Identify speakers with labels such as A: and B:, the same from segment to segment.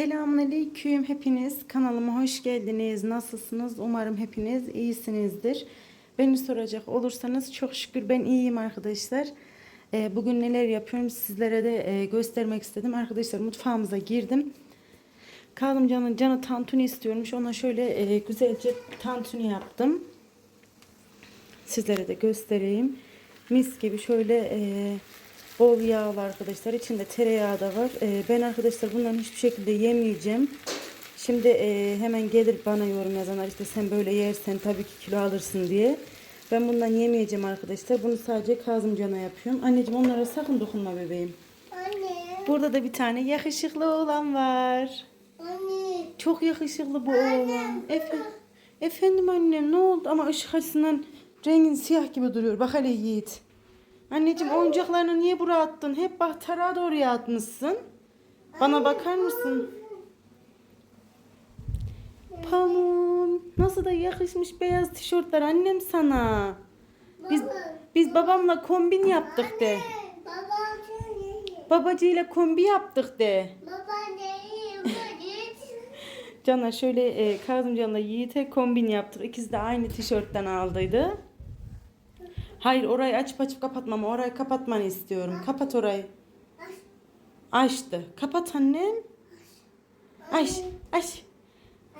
A: Selamünaleyküm hepiniz. Kanalıma hoş geldiniz. Nasılsınız? Umarım hepiniz iyisinizdir. Beni soracak olursanız çok şükür ben iyiyim arkadaşlar. Ee, bugün neler yapıyorum sizlere de e, göstermek istedim. Arkadaşlar mutfağımıza girdim. Kalım canın canı tantuni istiyormuş. Ona şöyle e, güzelce tantuni yaptım. Sizlere de göstereyim. Mis gibi şöyle e, bol yağlı arkadaşlar. İçinde tereyağı da var. E, ben arkadaşlar bundan hiçbir şekilde yemeyeceğim. Şimdi e, hemen gelir bana yorum yazanlar işte sen böyle yersen tabii ki kilo alırsın diye. Ben bundan yemeyeceğim arkadaşlar. Bunu sadece Kazımcan'a yapıyorum. Anneciğim onlara sakın dokunma bebeğim.
B: Anne,
A: Burada da bir tane yakışıklı oğlan var.
B: anne,
A: Çok yakışıklı bu oğlan. Efe, efendim annem ne oldu ama ışık açısından rengin siyah gibi duruyor. Bak hele Yiğit. Anneciğim oyuncaklarını niye buraya attın? Hep bak tarağa doğru atmışsın. Bana bakar mısın? Pamuk. Nasıl da yakışmış beyaz tişörtler annem sana. Biz biz babamla kombin yaptık de.
B: baba söyle.
A: Babacığıyla kombi yaptık de. Can'a şöyle e, Kazımcan'la Yiğit'e kombin yaptık. İkisi de aynı tişörtten aldıydı. Hayır orayı açıp açıp kapatmam. Orayı kapatmanı istiyorum. Kapat orayı. Açtı. Kapat annem. Aç. Aç.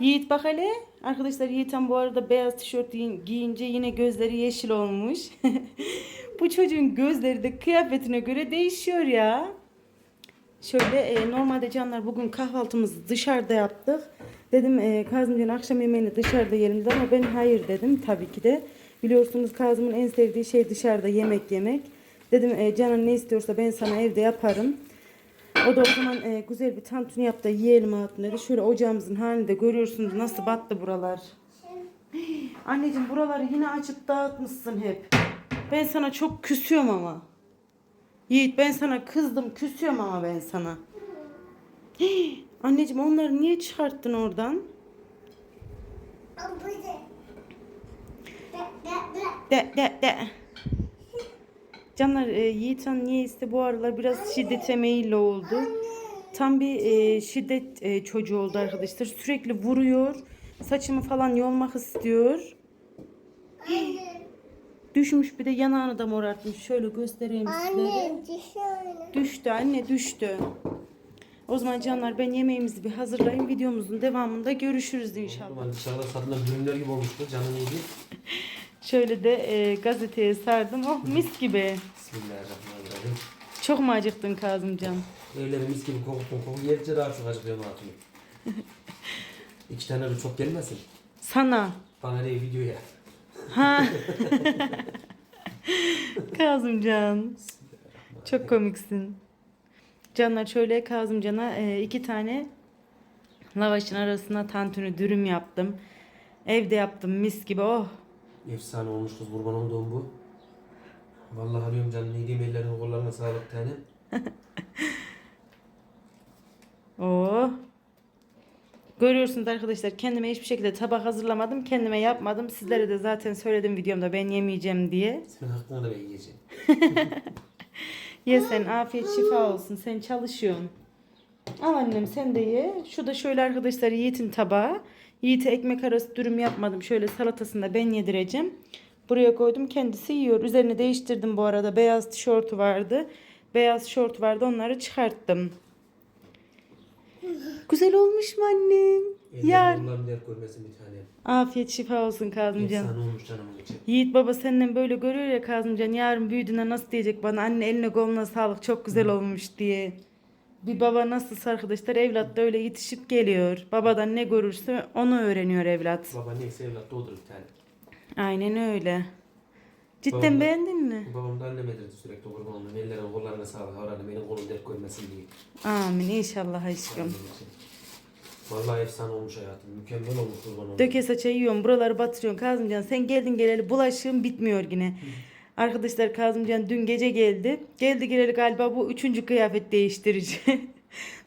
A: Yiğit bak hele. Arkadaşlar Yiğit'en bu arada beyaz tişört giyin- giyince yine gözleri yeşil olmuş. bu çocuğun gözleri de kıyafetine göre değişiyor ya. Şöyle e, normalde canlar bugün kahvaltımızı dışarıda yaptık. Dedim e, Kazımcan akşam yemeğini dışarıda yiyelim ama ben hayır dedim tabii ki de. Biliyorsunuz Kazım'ın en sevdiği şey dışarıda yemek yemek. Dedim e, canın ne istiyorsa ben sana evde yaparım. O da o zaman e, güzel bir tantuni yap da yiyelim hatun dedi. Şöyle ocağımızın halini de görüyorsunuz nasıl battı buralar. Anneciğim buraları yine açıp dağıtmışsın hep. Ben sana çok küsüyorum ama. Yiğit ben sana kızdım küsüyorum ama ben sana. Hii, Anneciğim onları niye çıkarttın oradan?
B: Bu de. De, de.
A: Canlar e, Yiğit Han niye iste bu aralar biraz şiddete meyilli oldu. Tam bir e, şiddet e, çocuğu oldu arkadaşlar. Sürekli vuruyor. Saçımı falan yolmak istiyor.
B: Anne,
A: Düşmüş bir de yanağını da morartmış. Şöyle göstereyim sizlere.
B: anne.
A: Düştü anne düştü. O zaman canlar ben yemeğimizi bir hazırlayayım. Videomuzun devamında görüşürüz inşallah.
C: Normal dışarıda satılan ürünler gibi olmuştu canın iyi.
A: Şöyle de e, gazeteye sardım. Oh mis gibi.
C: Bismillahirrahmanirrahim.
A: Çok mu acıktın Kazımcan?
C: Evleri mis gibi kokutun koku yedikçe daha çok acıkıyorum hatunu. İki tane de çok gelmesin.
A: Sana.
C: Bana ne videoya.
A: Ha. Kazımcan. Çok komiksin. Canlar şöyle Kazımcan'a e, iki tane lavaşın arasına tantuni dürüm yaptım. Evde yaptım mis gibi. Oh.
C: Efsane olmuş kız kurban olduğum bu. Vallahi alıyorum canını yediğim ellerine kollarına sağlık tane.
A: Oh. Görüyorsunuz arkadaşlar kendime hiçbir şekilde tabak hazırlamadım. Kendime yapmadım. Sizlere de zaten söyledim videomda ben yemeyeceğim diye.
C: Senin hakkını da ben yiyeceğim.
A: Ye sen afiyet şifa olsun. Sen çalışıyorsun. Al annem sen de ye. Şu da şöyle arkadaşlar Yiğit'in tabağı. Yiğit'e ekmek arası dürüm yapmadım. Şöyle salatasını da ben yedireceğim. Buraya koydum. Kendisi yiyor. Üzerine değiştirdim bu arada. Beyaz tişörtü vardı. Beyaz şort vardı. Onları çıkarttım. Güzel olmuş mu annem?
C: Bir tane.
A: Afiyet şifa olsun Kazımcan.
C: Efsane olmuş canımın için.
A: Yiğit baba senden böyle görüyor ya Kazımcan yarın büyüdüğünde nasıl diyecek bana anne eline koluna sağlık çok güzel olmuş diye. Bir baba nasılsa arkadaşlar evlat da öyle yetişip geliyor. Babadan ne görürse onu öğreniyor evlat.
C: Baba neyse evlat doğdur bir tane.
A: Aynen öyle. Cidden
C: Babam da-
A: beğendin mi?
C: Babam da anneme derdi sürekli kurban olayım. Ellerine kollarına sağlık. Havranı benim kolum dert görmesin diye.
A: Amin inşallah aşkım.
C: Vallahi efsane olmuş hayatım. Mükemmel olmuş kurban olayım.
A: Döke saça yiyorsun buraları batırıyorsun Kazımcan. Sen geldin geleli bulaşığın bitmiyor yine. Arkadaşlar Kazımcan dün gece geldi. Geldi geleli galiba bu üçüncü kıyafet değiştirici.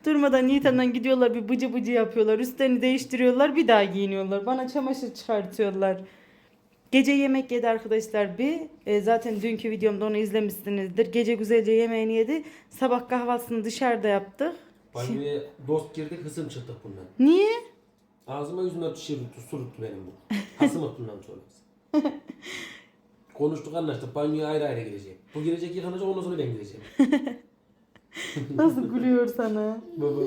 A: Durmadan Yiğitan'dan gidiyorlar bir bıcı bıcı yapıyorlar. Üstlerini değiştiriyorlar bir daha giyiniyorlar. Bana çamaşır çıkartıyorlar. Gece yemek yedi arkadaşlar bir. E, zaten dünkü videomda onu izlemişsinizdir. Gece güzelce yemeğini yedi. Sabah kahvaltısını dışarıda yaptık.
C: Banyoya dost girdik hısım çıktık bundan.
A: Niye?
C: Ağzıma yüzüme şey tuttu, su tuttu benim bu. Hasım bundan sonra. Konuştuk anlaştık. Banyoya ayrı ayrı gireceğim. Bu girecek yıkanacak ondan sonra ben gireceğim.
A: Nasıl gülüyor sana?
C: Baba.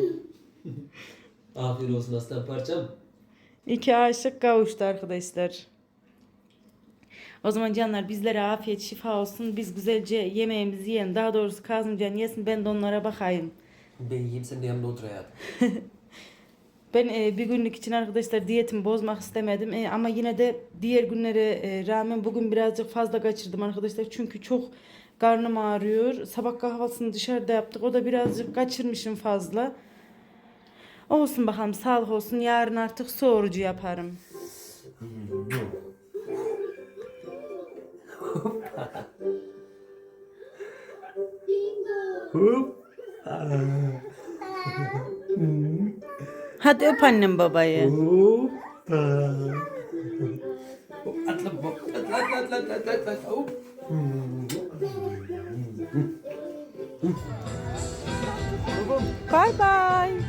C: Afiyet olsun aslan parçam.
A: İki aşık kavuştu arkadaşlar. O zaman canlar bizlere afiyet şifa olsun. Biz güzelce yemeğimizi yiyelim. Daha doğrusu Kazımcan yesin ben de onlara bakayım.
C: Ben yiyeyim sen de yanımda otur hayatım.
A: Ben e, bir günlük için arkadaşlar diyetimi bozmak istemedim. E, ama yine de diğer günlere e, rağmen bugün birazcık fazla kaçırdım arkadaşlar. Çünkü çok karnım ağrıyor. Sabah kahvaltısını dışarıda yaptık. O da birazcık kaçırmışım fazla. Olsun bakalım sağlık olsun. Yarın artık su orucu yaparım. Hadi öp annem babayı.
C: Atla bak. Atla atla atla atla atla. atla.
A: Bye bye.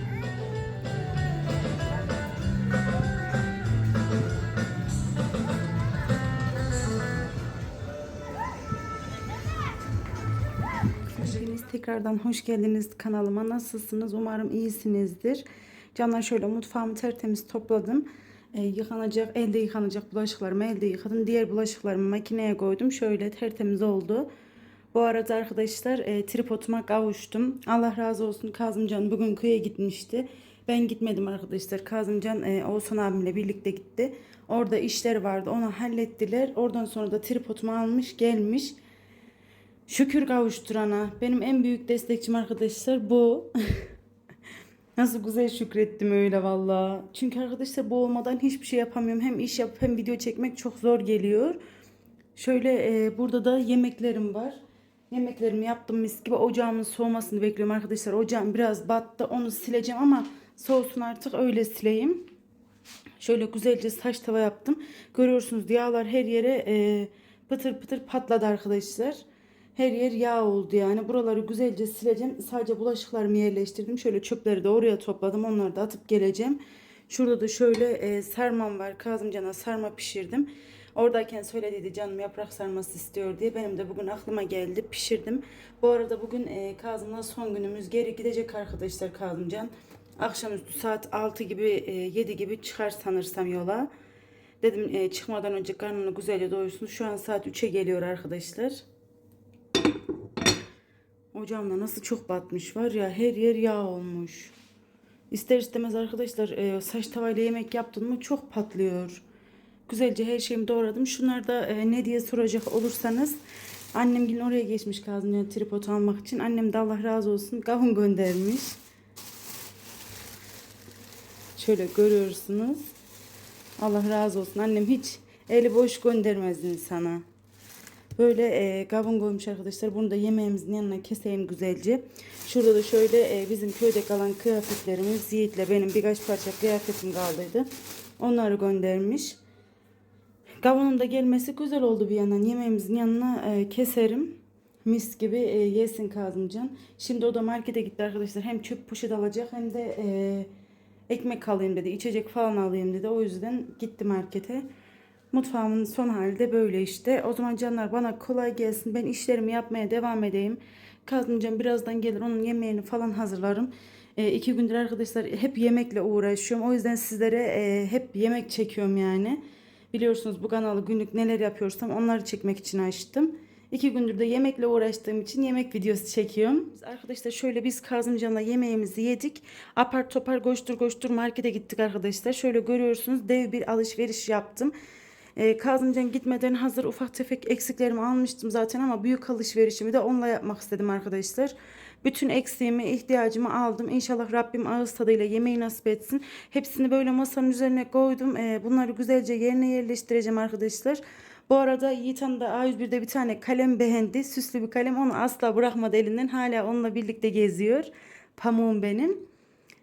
A: Tekrardan hoş geldiniz kanalıma. Nasılsınız? Umarım iyisinizdir. Canlar şöyle mutfağımı tertemiz topladım. Ee, yıkanacak, elde yıkanacak bulaşıklarımı elde yıkadım. Diğer bulaşıklarımı makineye koydum. Şöyle tertemiz oldu. Bu arada arkadaşlar e, tripoduma kavuştum. Allah razı olsun Kazımcan bugün köye gitmişti. Ben gitmedim arkadaşlar. Kazımcan e, Oğuzhan abimle birlikte gitti. Orada işler vardı. Onu hallettiler. Oradan sonra da tripodumu almış gelmiş. Şükür kavuşturana. Benim en büyük destekçim arkadaşlar bu. Nasıl güzel şükrettim öyle valla. Çünkü arkadaşlar bu olmadan hiçbir şey yapamıyorum. Hem iş yapıp hem video çekmek çok zor geliyor. Şöyle e, burada da yemeklerim var. Yemeklerimi yaptım mis gibi. Ocağımın soğumasını bekliyorum arkadaşlar. Ocağım biraz battı. Onu sileceğim ama soğusun artık öyle sileyim. Şöyle güzelce saç tava yaptım. Görüyorsunuz yağlar her yere e, pıtır pıtır patladı arkadaşlar. Her yer yağ oldu yani. Buraları güzelce sileceğim. Sadece bulaşıklarımı yerleştirdim. Şöyle çöpleri de oraya topladım. Onları da atıp geleceğim. Şurada da şöyle e, sarmam var. Kazımcan'a sarma pişirdim. Oradayken söylediydi canım yaprak sarması istiyor diye. Benim de bugün aklıma geldi. Pişirdim. Bu arada bugün e, Kazım'la son günümüz. Geri gidecek arkadaşlar Kazımcan. Akşamüstü saat 6 gibi e, 7 gibi çıkar sanırsam yola. Dedim e, çıkmadan önce karnını güzelce doyursun. Şu an saat 3'e geliyor arkadaşlar. Ocağımda nasıl çok batmış var ya her yer yağ olmuş. İster istemez arkadaşlar e, saç tavayla yemek yaptım mı çok patlıyor. Güzelce her şeyimi doğradım. Şunlar da e, ne diye soracak olursanız annem yine oraya geçmiş Kazımcan'a tripod almak için. Annem de Allah razı olsun kavun göndermiş. Şöyle görüyorsunuz. Allah razı olsun. Annem hiç eli boş göndermez insana. Böyle e, kavun koymuş arkadaşlar. Bunu da yemeğimizin yanına keseyim güzelce. Şurada da şöyle e, bizim köyde kalan kıyafetlerimiz Yiğit'le benim birkaç parça kıyafetim kaldıydı. Onları göndermiş. Kavunun da gelmesi güzel oldu bir yandan. Yemeğimizin yanına e, keserim. Mis gibi e, yesin Kazımcan. Şimdi o da markete gitti arkadaşlar. Hem çöp poşet alacak hem de e, ekmek alayım dedi. içecek falan alayım dedi. O yüzden gitti markete. Mutfağımın son hali de böyle işte. O zaman canlar bana kolay gelsin. Ben işlerimi yapmaya devam edeyim. Kazımcan birazdan gelir. Onun yemeğini falan hazırlarım. E, iki gündür arkadaşlar hep yemekle uğraşıyorum. O yüzden sizlere e, hep yemek çekiyorum yani. Biliyorsunuz bu kanalı günlük neler yapıyorsam onları çekmek için açtım. İki gündür de yemekle uğraştığım için yemek videosu çekiyorum. Arkadaşlar şöyle biz Kazımcan'la yemeğimizi yedik. Apar topar koştur koştur markete gittik arkadaşlar. Şöyle görüyorsunuz dev bir alışveriş yaptım. Ee, Kazımcan gitmeden hazır ufak tefek eksiklerimi almıştım zaten ama büyük alışverişimi de onunla yapmak istedim arkadaşlar. Bütün eksiğimi, ihtiyacımı aldım. İnşallah Rabbim ağız tadıyla yemeği nasip etsin. Hepsini böyle masanın üzerine koydum. Ee, bunları güzelce yerine yerleştireceğim arkadaşlar. Bu arada Yiğit Han da A101'de bir tane kalem beğendi. Süslü bir kalem. Onu asla bırakmadı elinden. Hala onunla birlikte geziyor. Pamuğum benim.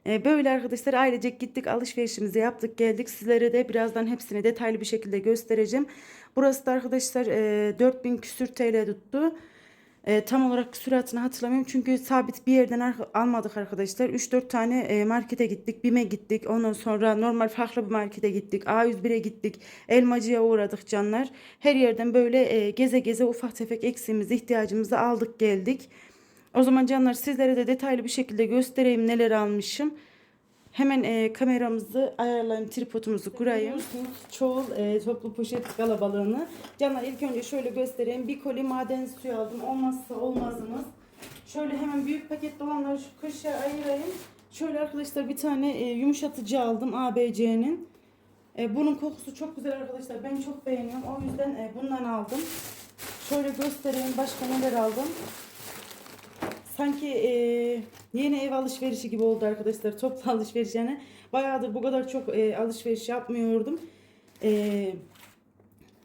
A: Ee, Böyle arkadaşlar ailecek gittik alışverişimizi yaptık geldik. Sizlere de birazdan hepsini detaylı bir şekilde göstereceğim. Burası da arkadaşlar e, 4000 küsür TL tuttu. E, tam olarak süratini hatırlamıyorum çünkü sabit bir yerden almadık arkadaşlar. 3-4 tane e, markete gittik. BİM'e gittik. Ondan sonra normal farklı bir markete gittik. A101'e gittik. Elmacıya uğradık canlar. Her yerden böyle e, geze geze ufak tefek eksiğimizi, ihtiyacımızı aldık geldik. O zaman canlar sizlere de detaylı bir şekilde göstereyim neler almışım. Hemen e, kameramızı ayarlayayım, tripodumuzu kurayım. Çoğul e, toplu poşet kalabalığını. Canlar ilk önce şöyle göstereyim. Bir koli maden suyu aldım. Olmazsa olmazımız. Şöyle hemen büyük paketli olanları şu köşeye ayırayım. Şöyle arkadaşlar bir tane e, yumuşatıcı aldım ABC'nin. E, bunun kokusu çok güzel arkadaşlar. Ben çok beğeniyorum. O yüzden e, bundan aldım. Şöyle göstereyim. Başka neler aldım. Sanki e, yeni ev alışverişi gibi oldu arkadaşlar. Toplu alışveriş yani. Bayağıdır bu kadar çok e, alışveriş yapmıyordum. E,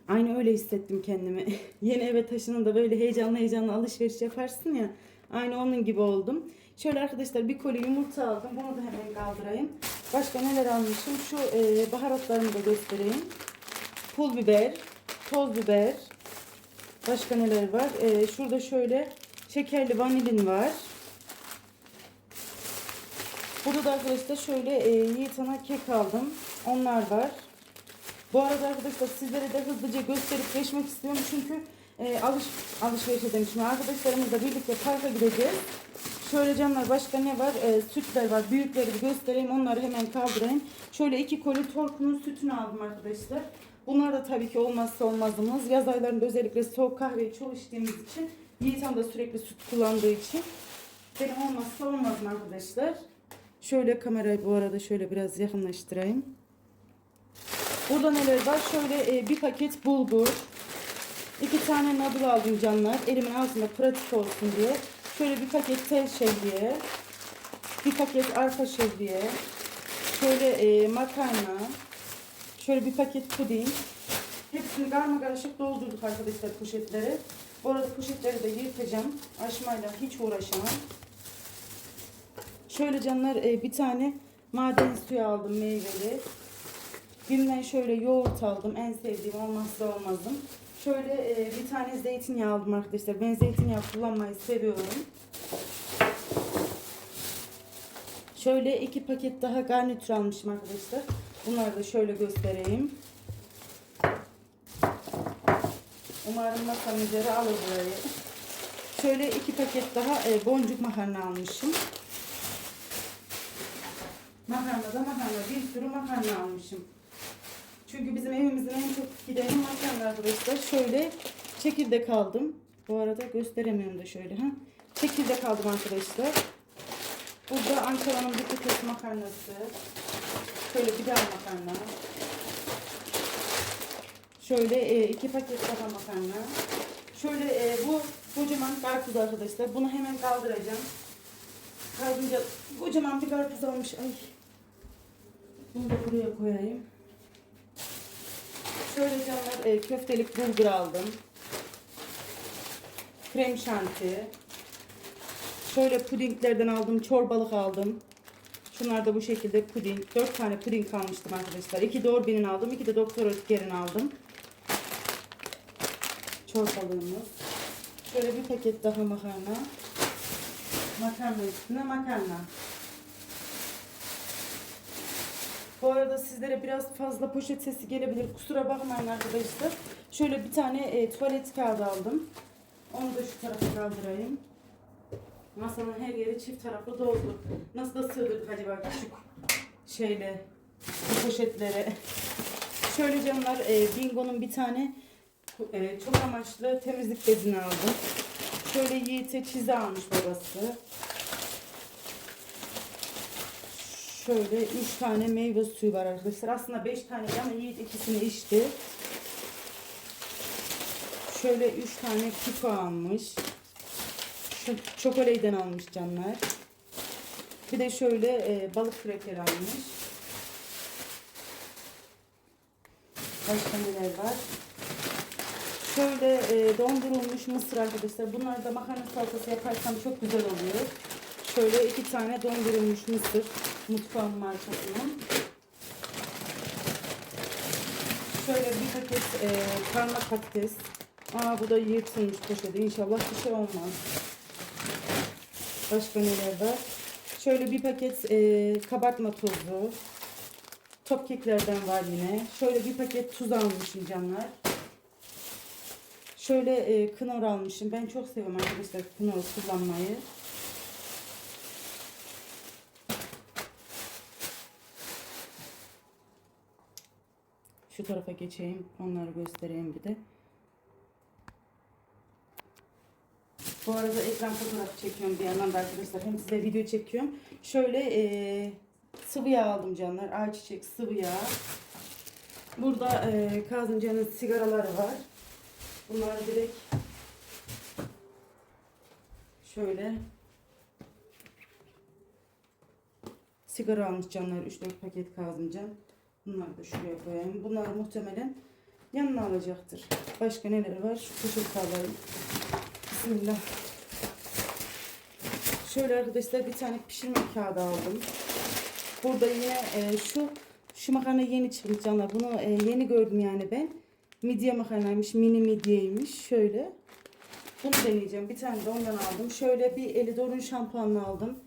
A: aynı öyle hissettim kendimi. yeni eve taşınında böyle heyecanlı heyecanlı alışveriş yaparsın ya. Aynı onun gibi oldum. Şöyle arkadaşlar bir koli yumurta aldım. Bunu da hemen kaldırayım. Başka neler almışım? Şu e, baharatlarımı da göstereyim. Pul biber, toz biber, Başka neler var? Ee, şurada şöyle şekerli vanilin var. Burada da arkadaşlar şöyle e, Yiğit Ana kek aldım. Onlar var. Bu arada arkadaşlar sizlere de hızlıca gösterip geçmek istiyorum. Çünkü e, alış, alışveriş demişim. Arkadaşlarımızla birlikte parka gideceğiz. Şöyle canlar başka ne var? E, sütler var. Büyükleri bir göstereyim. Onları hemen kaldırayım. Şöyle iki koli torkunun sütünü aldım arkadaşlar. Bunlar da tabii ki olmazsa olmazımız. Yaz aylarında özellikle soğuk kahveyi çok içtiğimiz için Yiğitan da sürekli süt kullandığı için benim olmazsa olmazım arkadaşlar. Şöyle kamerayı bu arada şöyle biraz yakınlaştırayım. Burada neler var? Şöyle e, bir paket bulgur. iki tane nadıl aldım canlar. Elimin altında pratik olsun diye. Şöyle bir paket tel şehriye. Bir paket arpa şehriye. Şöyle e, makarna. Şöyle bir paket puding. Hepsini karma karışık doldurduk arkadaşlar poşetlere. Bu arada poşetleri de yırtacağım. Açmayla hiç uğraşamam. Şöyle canlar e, bir tane maden suyu aldım meyveli. Bim'den şöyle yoğurt aldım. En sevdiğim olmazsa olmazım. Şöyle e, bir tane zeytinyağı aldım arkadaşlar. Ben zeytinyağı kullanmayı seviyorum. Şöyle iki paket daha garnitür almışım arkadaşlar. Bunları da şöyle göstereyim. Umarım masanın üzeri alır burayı. Şöyle iki paket daha e, boncuk makarna almışım. Makarna da makarna. Bir sürü makarna almışım. Çünkü bizim evimizin en çok gideni makarna arkadaşlar. Şöyle çekirdek aldım. Bu arada gösteremiyorum da şöyle. Ha? Çekirdek aldım arkadaşlar. Burada Ankara'nın bir kutusu makarnası. Şöyle daha makarna. Şöyle e, iki paket daha makarna. Şöyle e, bu kocaman karpuz arkadaşlar. Bunu hemen kaldıracağım. Kaldırınca kocaman bir karpuz almış. Ay. Bunu da buraya koyayım. Şöyle canlar e, köftelik bulgur aldım. Krem şanti. Şöyle pudinglerden aldım. Çorbalık aldım. Şunlar da bu şekilde puding. 4 tane puding almıştım arkadaşlar. 2 de Orbe'nin aldım. 2 de Doktor Ötker'in aldım. Çorbalığımız. Şöyle bir paket daha makarna. Makarna üstüne makarna. Bu arada sizlere biraz fazla poşet sesi gelebilir. Kusura bakmayın arkadaşlar. Şöyle bir tane e, tuvalet kağıdı aldım. Onu da şu tarafa kaldırayım. Masanın her yeri çift taraflı doldu. Nasıl da sığdırdık acaba küçük şeyle poşetlere. Şöyle canlar e, Bingo'nun bir tane e, çok amaçlı temizlik bezini aldım. Şöyle Yiğit'e çizi almış babası. Şöyle 3 tane meyve suyu var arkadaşlar. Aslında 5 tane ama Yiğit ikisini içti. Şöyle 3 tane kiko almış. Şu çokolayden almış canlar. Bir de şöyle e, balık kraker almış. Başka neler var? Şöyle e, dondurulmuş mısır arkadaşlar. Bunlar da makarna salatası yaparsam çok güzel oluyor. Şöyle iki tane dondurulmuş mısır. Mutfağın markasının. Şöyle bir paket e, parmak patates. Aa bu da yırtılmış poşeti. İnşallah bir şey olmaz. Başka neler var? Şöyle bir paket e, kabartma tozu. Top keklerden var yine. Şöyle bir paket tuz almışım canlar. Şöyle e, knor almışım. Ben çok seviyorum arkadaşlar knor kullanmayı. Şu tarafa geçeyim. Onları göstereyim bir de. Bu arada ekran fotoğrafı çekiyorum bir yandan da arkadaşlar. Hem size video çekiyorum. Şöyle e, sıvı yağ aldım canlar. Ayçiçek sıvı yağ. Burada e, Kazımcan'ın sigaraları var. Bunları direkt şöyle sigara almış canlar 3-4 paket Kazımcan. Bunları da şuraya koyayım. Bunlar muhtemelen yanına alacaktır. Başka neler var? Şu poşet alayım. Bismillah. Şöyle arkadaşlar bir tane pişirme kağıdı aldım. Burada yine e, şu şu makarna yeni çıkmış canlar. Bunu e, yeni gördüm yani ben. Midye makarnaymış, mini midyeymiş. Şöyle. Bunu deneyeceğim. Bir tane de ondan aldım. Şöyle bir Elidor'un şampuanını aldım.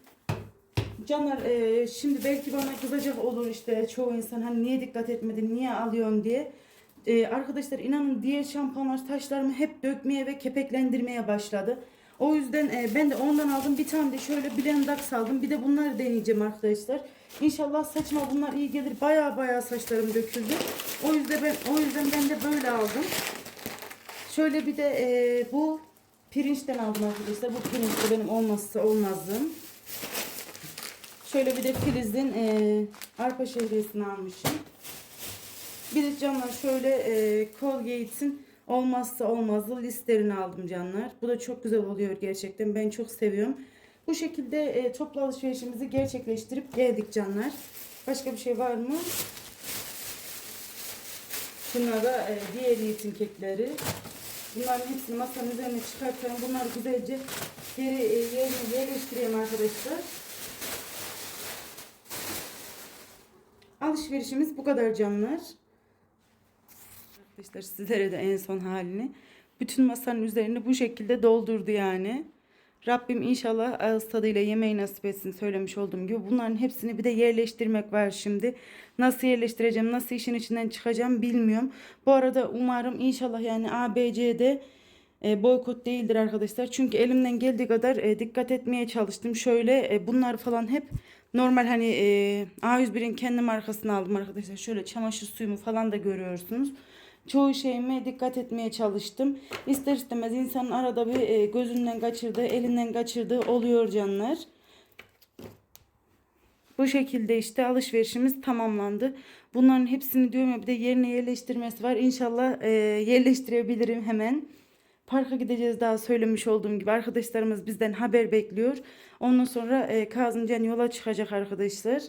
A: Canlar e, şimdi belki bana kızacak olur işte çoğu insan hani niye dikkat etmedin, niye alıyorsun diye. E, arkadaşlar inanın diğer şampuanlar taşlarımı hep dökmeye ve kepeklendirmeye başladı. O yüzden e, ben de ondan aldım. Bir tane de şöyle Blendax aldım. Bir de bunları deneyeceğim arkadaşlar. İnşallah saçma bunlar iyi gelir. Baya baya saçlarım döküldü. O yüzden ben o yüzden ben de böyle aldım. Şöyle bir de e, bu pirinçten aldım arkadaşlar. Bu pirinç de benim olmazsa olmazım. Şöyle bir de Filiz'in e, arpa şehriyesini almışım. Bir de canlar şöyle e, Colgate'in olmazsa olmazı listerini aldım canlar. Bu da çok güzel oluyor gerçekten. Ben çok seviyorum. Bu şekilde e, toplu alışverişimizi gerçekleştirip geldik canlar. Başka bir şey var mı? Şunlar da e, diğer yiğitin kekleri. Bunların hepsini masanın üzerine çıkartıyorum. Bunları güzelce geri e, yerine yerleştireyim arkadaşlar. Alışverişimiz bu kadar canlar. Arkadaşlar sizlere de en son halini. Bütün masanın üzerini bu şekilde doldurdu yani. Rabbim inşallah ağız tadıyla yemeği nasip etsin söylemiş olduğum gibi. Bunların hepsini bir de yerleştirmek var şimdi. Nasıl yerleştireceğim, nasıl işin içinden çıkacağım bilmiyorum. Bu arada umarım inşallah yani ABC'de e, boykot değildir arkadaşlar. Çünkü elimden geldiği kadar e, dikkat etmeye çalıştım. Şöyle e, bunlar falan hep normal hani e, A101'in kendi markasını aldım arkadaşlar. Şöyle çamaşır suyumu falan da görüyorsunuz. Çoğu şeyime dikkat etmeye çalıştım. İster istemez insanın arada bir e, gözünden kaçırdığı, elinden kaçırdığı oluyor canlar. Bu şekilde işte alışverişimiz tamamlandı. Bunların hepsini diyorum ya bir de yerine yerleştirmesi var. İnşallah e, yerleştirebilirim hemen. Parka gideceğiz daha söylemiş olduğum gibi. Arkadaşlarımız bizden haber bekliyor. Ondan sonra e, Kazımcan yola çıkacak arkadaşlar.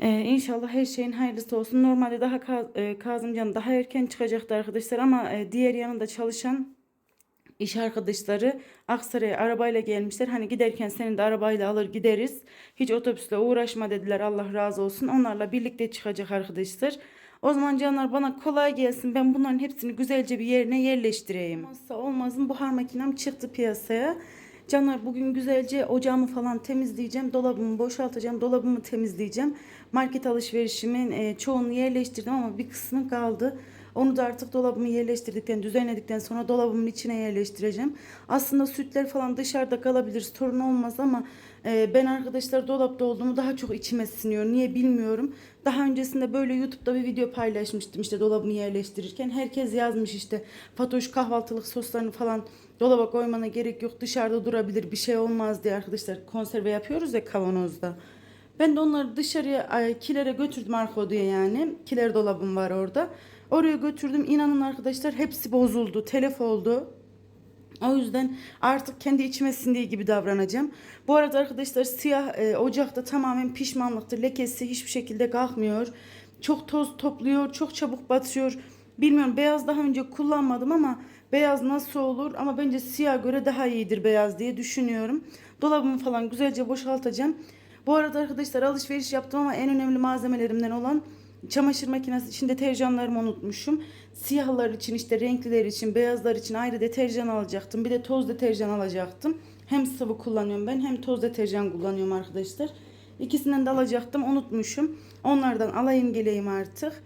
A: Ee, inşallah her şeyin hayırlısı olsun. Normalde daha Ka- e, Kazımcan daha erken çıkacaktı arkadaşlar ama e, diğer yanında çalışan iş arkadaşları Aksaray'a arabayla gelmişler. Hani giderken seni de arabayla alır gideriz. Hiç otobüsle uğraşma dediler. Allah razı olsun. Onlarla birlikte çıkacak arkadaşlar. O zaman canlar bana kolay gelsin. Ben bunların hepsini güzelce bir yerine yerleştireyim. Olmazsa olmazım buhar makinem çıktı piyasaya. Canlar bugün güzelce ocağımı falan temizleyeceğim. Dolabımı boşaltacağım. Dolabımı temizleyeceğim. Market alışverişimin e, çoğunu yerleştirdim ama bir kısmı kaldı. Onu da artık dolabımı yerleştirdikten, düzenledikten sonra dolabımın içine yerleştireceğim. Aslında sütler falan dışarıda kalabilir, sorun olmaz ama e, ben arkadaşlar dolapta olduğumu daha çok içime siniyor. Niye bilmiyorum. Daha öncesinde böyle YouTube'da bir video paylaşmıştım işte dolabımı yerleştirirken. Herkes yazmış işte Fatoş kahvaltılık soslarını falan dolaba koymana gerek yok dışarıda durabilir bir şey olmaz diye arkadaşlar konserve yapıyoruz ya kavanozda. Ben de onları dışarıya ay, kilere götürdüm arka odaya yani. Kiler dolabım var orada. Oraya götürdüm. İnanın arkadaşlar hepsi bozuldu. Telef oldu. O yüzden artık kendi içime sindiği gibi davranacağım. Bu arada arkadaşlar siyah e, ocakta tamamen pişmanlıktır. Lekesi hiçbir şekilde kalkmıyor. Çok toz topluyor. Çok çabuk batıyor. Bilmiyorum beyaz daha önce kullanmadım ama beyaz nasıl olur ama bence siyah göre daha iyidir beyaz diye düşünüyorum. Dolabımı falan güzelce boşaltacağım. Bu arada arkadaşlar alışveriş yaptım ama en önemli malzemelerimden olan Çamaşır makinesi için deterjanlarımı unutmuşum. Siyahlar için işte renkliler için beyazlar için ayrı deterjan alacaktım. Bir de toz deterjan alacaktım. Hem sıvı kullanıyorum ben hem toz deterjan kullanıyorum arkadaşlar. İkisinden de alacaktım unutmuşum. Onlardan alayım geleyim artık.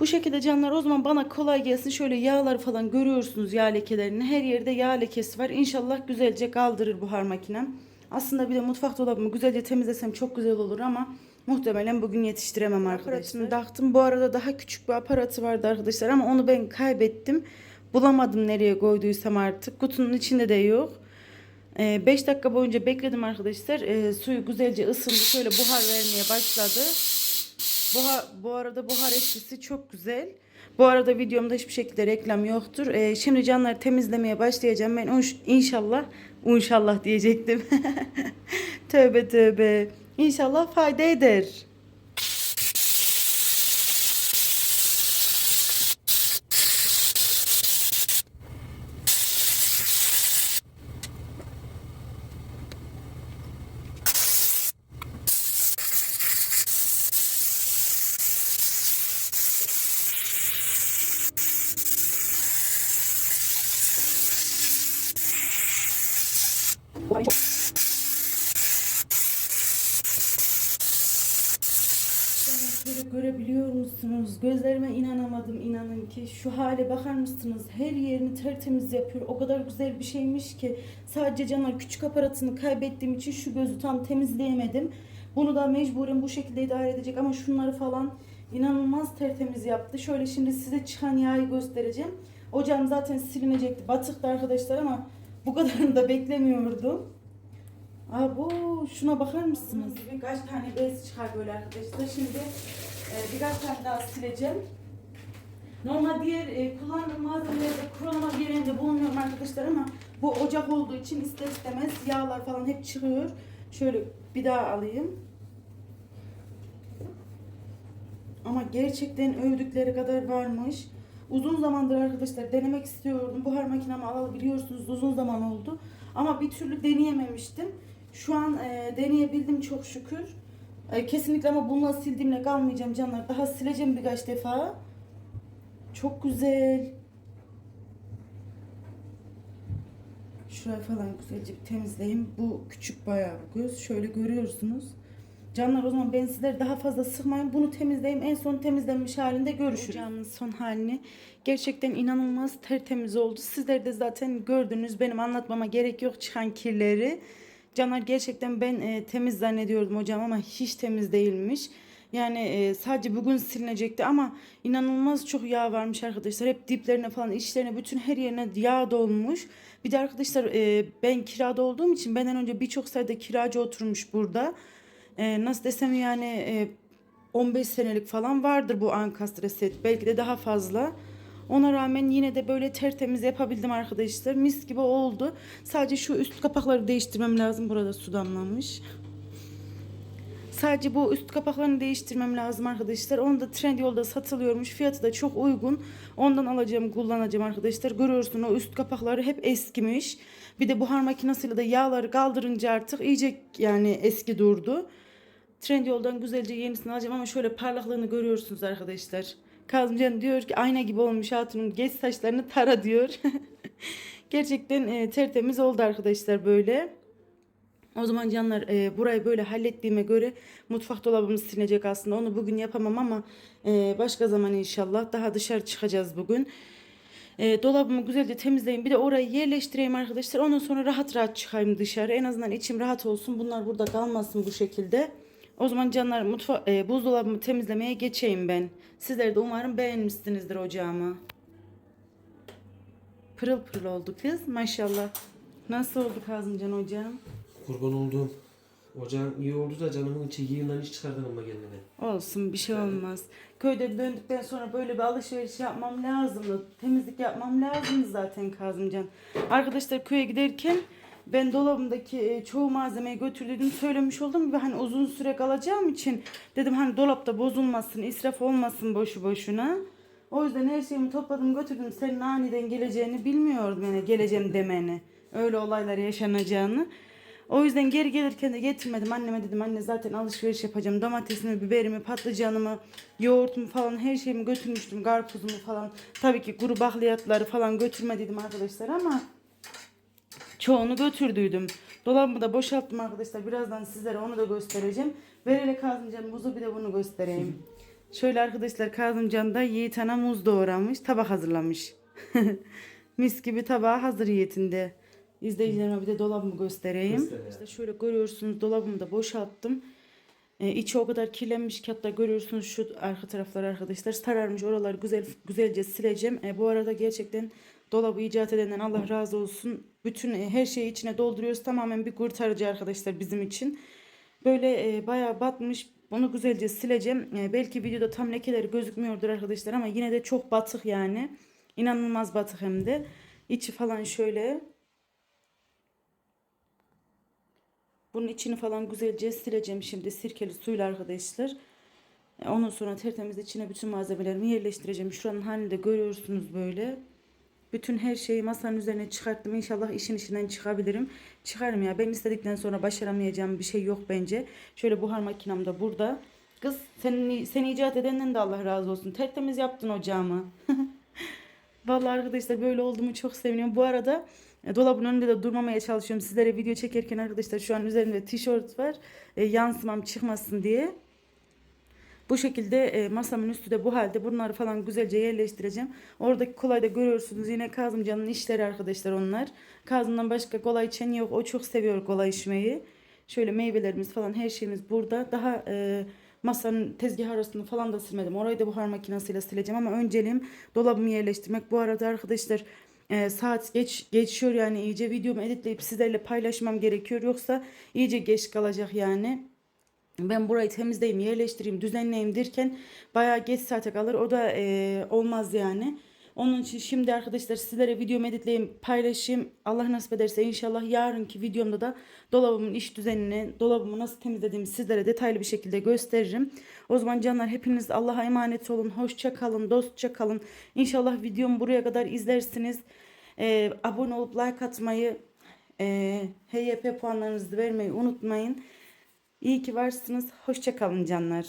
A: Bu şekilde canlar o zaman bana kolay gelsin. Şöyle yağlar falan görüyorsunuz yağ lekelerini. Her yerde yağ lekesi var. İnşallah güzelce kaldırır buhar makinem. Aslında bir de mutfak dolabımı güzelce temizlesem çok güzel olur ama muhtemelen bugün yetiştiremem arkadaşlar. Taktım. Bu arada daha küçük bir aparatı vardı arkadaşlar ama onu ben kaybettim. Bulamadım nereye koyduysam artık. Kutunun içinde de yok. 5 dakika boyunca bekledim arkadaşlar. Ee, suyu güzelce ısındı. Şöyle buhar vermeye başladı. Buhar, bu arada buhar etkisi çok güzel. Bu arada videomda hiçbir şekilde reklam yoktur. Ee, şimdi canları temizlemeye başlayacağım. Ben inşallah, inşallah diyecektim. tövbe tövbe. İnşallah fayda eder. Şöyle görebiliyor musunuz? Gözlerime inanamadım inanın ki. Şu hale bakar mısınız? Her yerini tertemiz yapıyor. O kadar güzel bir şeymiş ki. Sadece Caner küçük aparatını kaybettiğim için şu gözü tam temizleyemedim. Bunu da mecburen bu şekilde idare edecek ama şunları falan inanılmaz tertemiz yaptı. Şöyle şimdi size çıkan yağı göstereceğim. Ocağım zaten silinecekti. Batıktı arkadaşlar ama bu kadarını da beklemiyordum. Abo şuna bakar mısınız? Kaç tane bez çıkar böyle arkadaşlar. Şimdi birkaç tane daha sileceğim. Normal diğer e, kullandığım malzemelerde kurulama yerinde bulmuyorum arkadaşlar ama bu ocak olduğu için ister istemez yağlar falan hep çıkıyor. Şöyle bir daha alayım. Ama gerçekten övdükleri kadar varmış. Uzun zamandır arkadaşlar denemek istiyordum. Buhar makinemi alalı biliyorsunuz uzun zaman oldu. Ama bir türlü deneyememiştim. Şu an e, deneyebildim çok şükür. Kesinlikle ama bununla sildiğimle kalmayacağım canlar. Daha sileceğim birkaç defa. Çok güzel. Şurayı falan güzelce bir temizleyeyim. Bu küçük bayağı bu göz. Şöyle görüyorsunuz. Canlar o zaman ben sizleri daha fazla sıkmayın. Bunu temizleyeyim. En son temizlenmiş halinde görüşürüz. Ocağımın son halini. Gerçekten inanılmaz tertemiz oldu. Sizler de zaten gördünüz. Benim anlatmama gerek yok çıkan kirleri. Canlar gerçekten ben e, temiz zannediyordum hocam ama hiç temiz değilmiş. Yani e, sadece bugün silinecekti ama inanılmaz çok yağ varmış arkadaşlar. Hep diplerine falan içlerine bütün her yerine yağ dolmuş. Bir de arkadaşlar e, ben kirada olduğum için benden önce birçok sayıda kiracı oturmuş burada. E, nasıl desem yani e, 15 senelik falan vardır bu ankastre set. Belki de daha fazla. Ona rağmen yine de böyle tertemiz yapabildim arkadaşlar. Mis gibi oldu. Sadece şu üst kapakları değiştirmem lazım. Burada su damlamış. Sadece bu üst kapaklarını değiştirmem lazım arkadaşlar. Onu da Trendyol'da satılıyormuş. Fiyatı da çok uygun. Ondan alacağım, kullanacağım arkadaşlar. Görüyorsunuz o üst kapakları hep eskimiş. Bir de buhar makinesiyle de yağları kaldırınca artık iyice yani eski durdu. Trendyol'dan güzelce yenisini alacağım ama şöyle parlaklığını görüyorsunuz arkadaşlar. Kazımcan diyor ki ayna gibi olmuş hatunun geç saçlarını tara diyor. Gerçekten e, tertemiz oldu arkadaşlar böyle. O zaman canlar e, burayı böyle hallettiğime göre mutfak dolabımız silinecek aslında. Onu bugün yapamam ama e, başka zaman inşallah daha dışarı çıkacağız bugün. E, dolabımı güzelce temizleyeyim. Bir de orayı yerleştireyim arkadaşlar. Ondan sonra rahat rahat çıkayım dışarı. En azından içim rahat olsun. Bunlar burada kalmasın bu şekilde. O zaman canlar mutfa e, buzdolabımı temizlemeye geçeyim ben. Sizler de umarım beğenmişsinizdir ocağımı. Pırıl pırıl oldu kız maşallah. Nasıl oldu Kazımcan ocağım?
C: Kurban olduğum. Ocağın iyi oldu da canımın içi yığından hiç çıkardın ama kendine.
A: Olsun bir şey olmaz. Köyden döndükten sonra böyle bir alışveriş yapmam lazımdı. Temizlik yapmam lazımdı zaten Kazımcan. Arkadaşlar köye giderken ben dolabımdaki e, çoğu malzemeyi götürdüm söylemiş oldum ve hani uzun süre kalacağım için dedim hani dolapta bozulmasın, israf olmasın boşu boşuna. O yüzden her şeyimi topladım götürdüm. Senin aniden geleceğini bilmiyordum yani geleceğim demeni. Öyle olaylar yaşanacağını. O yüzden geri gelirken de getirmedim. Anneme dedim anne zaten alışveriş yapacağım. Domatesimi, biberimi, patlıcanımı, yoğurtumu falan her şeyimi götürmüştüm. Karpuzumu falan. Tabii ki kuru bakliyatları falan götürme dedim arkadaşlar ama çoğunu götürdüydüm. Dolabımı da boşalttım arkadaşlar. Birazdan sizlere onu da göstereceğim. Verele Kazımcan muzu bir de bunu göstereyim. Şöyle arkadaşlar Kazımcan da Yiğit ana muz doğramış. Tabak hazırlamış. Mis gibi tabağı hazır Yiğit'inde. İzleyicilerime bir de dolabımı göstereyim.
C: Göster.
A: İşte şöyle görüyorsunuz dolabımı da boşalttım. Ee, içi o kadar kirlenmiş ki hatta görüyorsunuz şu arka taraflar arkadaşlar sararmış oraları güzel güzelce sileceğim. Ee, bu arada gerçekten dolabı icat edenden Allah razı olsun. Bütün e, her şeyi içine dolduruyoruz. Tamamen bir kurtarıcı arkadaşlar bizim için. Böyle e, bayağı batmış. Onu güzelce sileceğim. E, belki videoda tam lekeleri gözükmüyordur arkadaşlar ama yine de çok batık yani. İnanılmaz batık hem de. İçi falan şöyle. Bunun içini falan güzelce sileceğim şimdi sirkeli suyla arkadaşlar. E, Ondan sonra tertemiz içine bütün malzemelerimi yerleştireceğim. Şuranın halini de görüyorsunuz böyle. Bütün her şeyi masanın üzerine çıkarttım. İnşallah işin içinden çıkabilirim. Çıkarım ya. Ben istedikten sonra başaramayacağım bir şey yok bence. Şöyle buhar makinem de burada. Kız senin, seni icat edenden de Allah razı olsun. Tertemiz yaptın ocağımı. Vallahi arkadaşlar böyle olduğumu çok seviniyorum. Bu arada e, dolabın önünde de durmamaya çalışıyorum. Sizlere video çekerken arkadaşlar şu an üzerimde tişört var. E, yansımam çıkmasın diye. Bu şekilde e, masamın üstü de bu halde bunları falan güzelce yerleştireceğim. Oradaki kolay da görüyorsunuz yine Kazımcan'ın işleri arkadaşlar onlar. Kazım'dan başka kolay içen yok. O çok seviyor kolay içmeyi. Şöyle meyvelerimiz falan her şeyimiz burada. Daha e, masanın tezgah arasını falan da silmedim. Orayı da buhar makinesiyle sileceğim ama önceliğim dolabımı yerleştirmek. Bu arada arkadaşlar e, saat geç geçiyor yani iyice videomu editleyip sizlerle paylaşmam gerekiyor. Yoksa iyice geç kalacak yani ben burayı temizleyeyim, yerleştireyim, düzenleyeyim derken bayağı geç saate kalır. O da eee, olmaz yani. Onun için şimdi arkadaşlar sizlere videomu editleyeyim, paylaşayım. Allah nasip ederse inşallah yarınki videomda da dolabımın iş düzenini, dolabımı nasıl temizlediğimi sizlere detaylı bir şekilde gösteririm. O zaman canlar hepiniz Allah'a emanet olun. Hoşça kalın, dostça kalın. İnşallah videomu buraya kadar izlersiniz. Eee, abone olup like atmayı, eee HYP puanlarınızı vermeyi unutmayın. İyi ki varsınız. Hoşça kalın canlar.